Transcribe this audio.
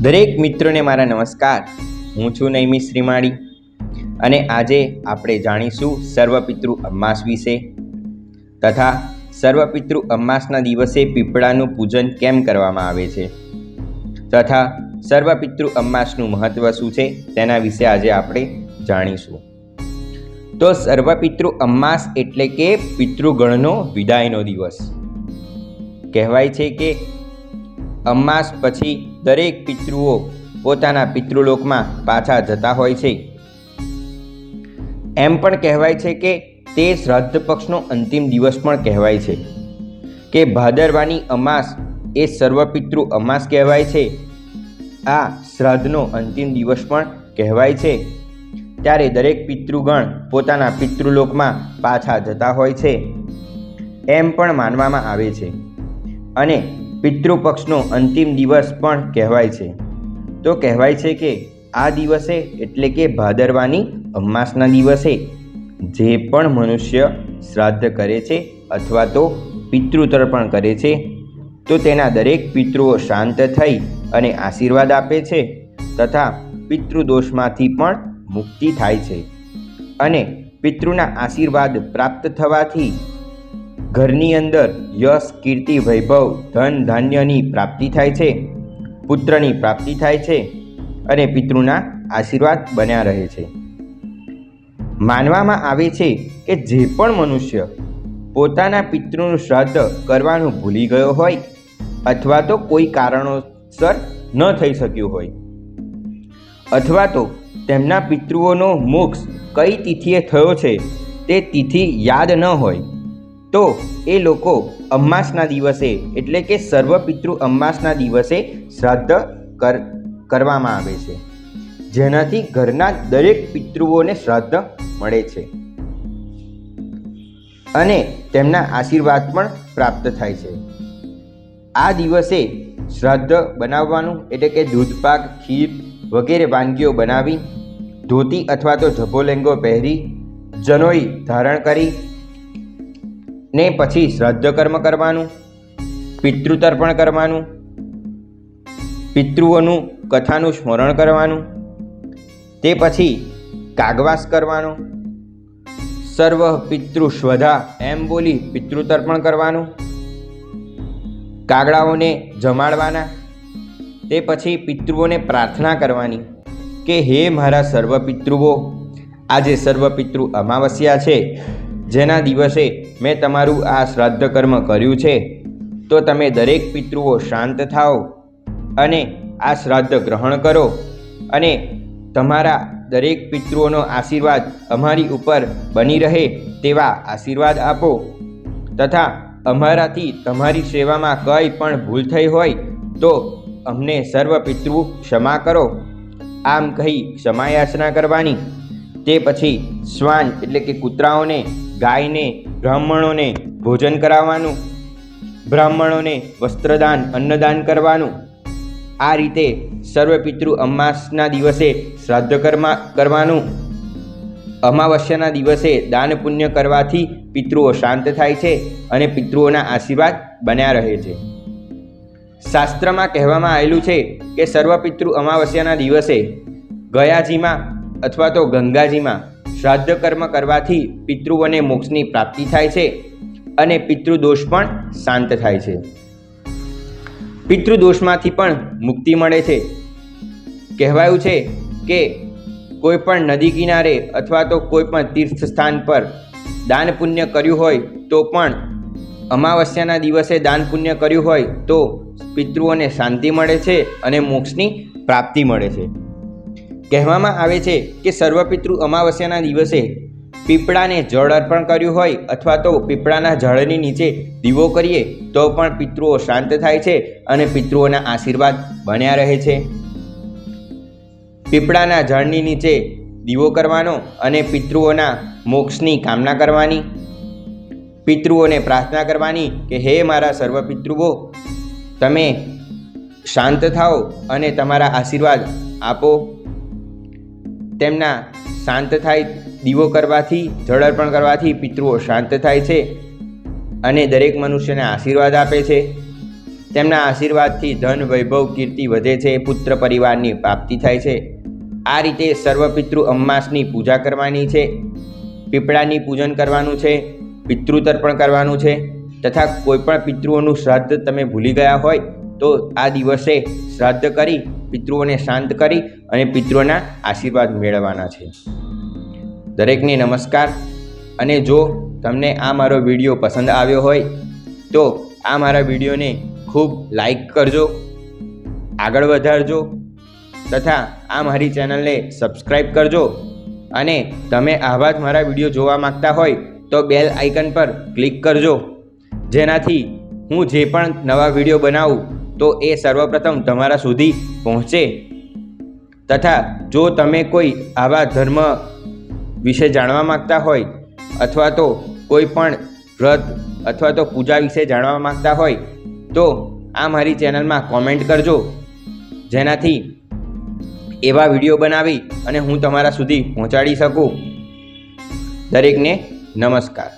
દરેક મિત્રોને મારા નમસ્કાર. હું છું નૈમી શ્રીમાળી અને આજે આપણે જાણીશું સર્વપિતૃ અમાસ વિશે તથા સર્વપિતૃ અમાસના દિવસે પીપળાનું પૂજન કેમ કરવામાં આવે છે તથા સર્વપિતૃ અમાસનું મહત્ત્વ શું છે તેના વિશે આજે આપણે જાણીશું. તો સર્વપિતૃ અમાસ એટલે કે પિતૃગણનો વિદાયનો દિવસ. કહેવાય છે કે અમાસ પછી દરેક પિતૃઓ પોતાના પિતૃલોકમાં પાછા જતા હોય છે. એમ પણ કહેવાય છે કે તે શ્રાદ્ધ પક્ષનો અંતિમ દિવસ પણ કહેવાય છે. કે ભાદરવાની અમાસ એ સર્વપિતૃ અમાસ કહેવાય છે. આ શ્રાદ્ધનો અંતિમ દિવસ પણ કહેવાય છે. ત્યારે દરેક પિતૃગણ પોતાના પિતૃલોકમાં પાછા જતા હોય છે. એમ પણ માનવામાં આવે છે. અને પિતૃપક્ષનો અંતિમ દિવસ પણ કહેવાય છે. તો કહેવાય છે કે આ દિવસે એટલે કે ભાદરવાની અમાસના દિવસે જે પણ મનુષ્ય શ્રાદ્ધ કરે છે અથવા તો પિતૃતર્પણ કરે છે, તો તેના દરેક પિતૃઓ શાંત થઈ અને આશીર્વાદ આપે છે તથા પિતૃદોષમાંથી પણ મુક્તિ થાય છે. અને પિતૃના આશીર્વાદ પ્રાપ્ત થવાથી ઘરની અંદર યશ, કીર્તિ, વૈભવ, ધન, ધાન્યની પ્રાપ્તિ થાય છે, પુત્રની પ્રાપ્તિ થાય છે અને પિતૃના આશીર્વાદ બન્યા રહે છે. માનવામાં આવે છે કે જે પણ મનુષ્ય પોતાના પિતૃનું શ્રાદ્ધ કરવાનું ભૂલી ગયો હોય અથવા તો કોઈ કારણોસર ન થઈ શક્યું હોય અથવા તો તેમના પિતૃઓનો મોક્ષ કઈ તિથિએ થયો છે તે તિથિ યાદ ન હોય તો એ લોકો અમાસના દિવસે, એટલે કે સર્વપિતૃ અમાસના દિવસે શ્રાદ્ધ કર, કરવામાં આવે છે. જેનાથી ઘરના દરેક પિતૃઓને શ્રાદ્ધ મળે છે. અને તેમના આશીર્વાદ પણ પ્રાપ્ત થાય છે. આ દિવસે શ્રાદ્ધ બનાવવાનું, એટલે કે દૂધપાક ખીર વગેરે વાનગીઓ બનાવી, ધોતી અથવા તો ઝભો લેંગો પહેરી, જનોઈ ધારણ કરી ને પછી શ્રાદ્ધ કર્મ કરવાનું, પિતૃતર્પણ કરવાનું, પિતૃઓનું કથાનું સ્મરણ કરવાનું, તે પછી કાગવાસ કરવાનો, સર્વ પિતૃ સ્વધા એમ બોલી પિતૃતર્પણ કરવાનું, કાગડાઓને જમાડવાના, તે પછી પિતૃઓને પ્રાર્થના કરવાની કે હે મારા સર્વ પિતૃઓ, આજે સર્વ પિતૃ અમાવસ્યા છે. જેના દિવસે મેં તમારું આ શ્રાદ્ધ કર્મ કર્યું છે, તો તમે દરેક પિતૃઓ શાંત થાઓ અને આ શ્રાદ્ધ ગ્રહણ કરો અને તમારા દરેક પિતૃઓનો આશીર્વાદ અમારી ઉપર બની રહે તેવા આશીર્વાદ આપો. તથા અમારાથી તમારી સેવામાં કંઈ પણ ભૂલ થઈ હોય, તો અમને સર્વ પિતૃ ક્ષમા કરો. આમ કહી ક્ષમાયાચના કરવાની. તે પછી શ્વાન એટલે કે કૂતરાઓને ગાયને, બ્રાહ્મણોને ભોજન કરાવવાનું, બ્રાહ્મણોને વસ્ત્રદાન, અન્નદાન કરવાનું. આ રીતે સર્વપિતૃ અમાસના દિવસે શ્રાદ્ધ કર્મા, કરવાનું. અમાવસ્યાના દિવસે દાન પુણ્ય કરવાથી પિતૃઓ શાંત થાય છે અને પિતૃઓના આશીર્વાદ બન્યા રહે છે. શાસ્ત્રમાં કહેવામાં આવેલું છે કે સર્વપિતૃ અમાવસ્યાના દિવસે ગયાજીમાં અથવા તો ગંગાજીમાં શ્રાદ્ધ કર્મ કરવાથી પિતૃઓને મોક્ષની પ્રાપ્તિ થાય છે અને પિતૃદોષ પણ શાંત થાય છે. પિતૃદોષમાંથી પણ મુક્તિ મળે છે. કહેવાયું છે કે કોઈ પણ નદી કિનારે અથવા તો કોઈ પણ તીર્થ સ્થાન પર દાન પુણ્ય કર્યું હોય તો પણ અમાવસ્યાના દિવસે દાન પુણ્ય કર્યું હોય તો પિતૃઓને શાંતિ મળે છે અને મોક્ષની પ્રાપ્તિ મળે છે. કહેવામાં આવે છે કે સર્વપિતૃ અમાવસ્યાના દિવસે પીપળાને જળ અર્પણ કર્યું હોય અથવા તો પીપળાના જળની નીચે દીવો કરીએ, તો પણ પિતૃઓ શાંત થાય છે અને પિતૃઓના આશીર્વાદ બન્યા રહે છે. પીપળાના જળની નીચે દીવો કરવાનો અને પિતૃઓના મોક્ષની કામના કરવાની. પિતૃઓને પ્રાર્થના કરવાની કે, હે મારા સર્વ પિતૃઓ તમે શાંત થાઓ અને તમારા આશીર્વાદ આપો. તેમના શાંત થાય, દીવો કરવાથી, જળ અર્પણ કરવાથી પિતૃઓ શાંત થાય છે અને દરેક મનુષ્યને આશીર્વાદ આપે છે. તેમના આશીર્વાદથી ધન, વૈભવ, કીર્તિ વધે છે, પુત્ર પરિવારની પ્રાપ્તિ થાય છે. આ રીતે સર્વપિતૃ અમાસની પૂજા કરવાની છે, પીપળાની પૂજન કરવાનું છે, પિતૃતર્પણ કરવાનું છે, તથા કોઈપણ પિતૃઓનું શ્રાદ્ધ તમે ભૂલી ગયા હોય તો આ દિવસે શ્રાદ્ધ કરી, પિતૃઓને શાંત કરી અને પિતૃઓના આશીર્વાદ મેળવવાના છે. દરેકને નમસ્કાર. અને જો તમને આ મારો વીડિયો પસંદ આવ્યો હોય, તો આ મારા વિડીયોને ખૂબ લાઈક કરજો, આગળ વધારજો, તથા આ મારી ચેનલને સબસ્ક્રાઈબ કરજો. અને તમે આવા જ મારા વીડિયો જોવા માંગતા હોય, તો બેલ આઇકન પર ક્લિક કરજો. જેનાથી હું જે પણ નવા વીડિયો બનાવું તો એ સર્વપ્રથમ તમારા સુધી પહોંચે. તથા જો તમે કોઈ આવા ધર્મ વિશે જાણવા માંગતા હોય, અથવા તો કોઈ પણ વ્રત, અથવા તો પૂજા વિશે જાણવા માંગતા હોય, તો આ મારી ચેનલમાં કોમેન્ટ કરજો. જેનાથી એવા વીડિયો બનાવી અને હું તમારા સુધી પહોંચાડી શકું. દરેકને નમસ્કાર.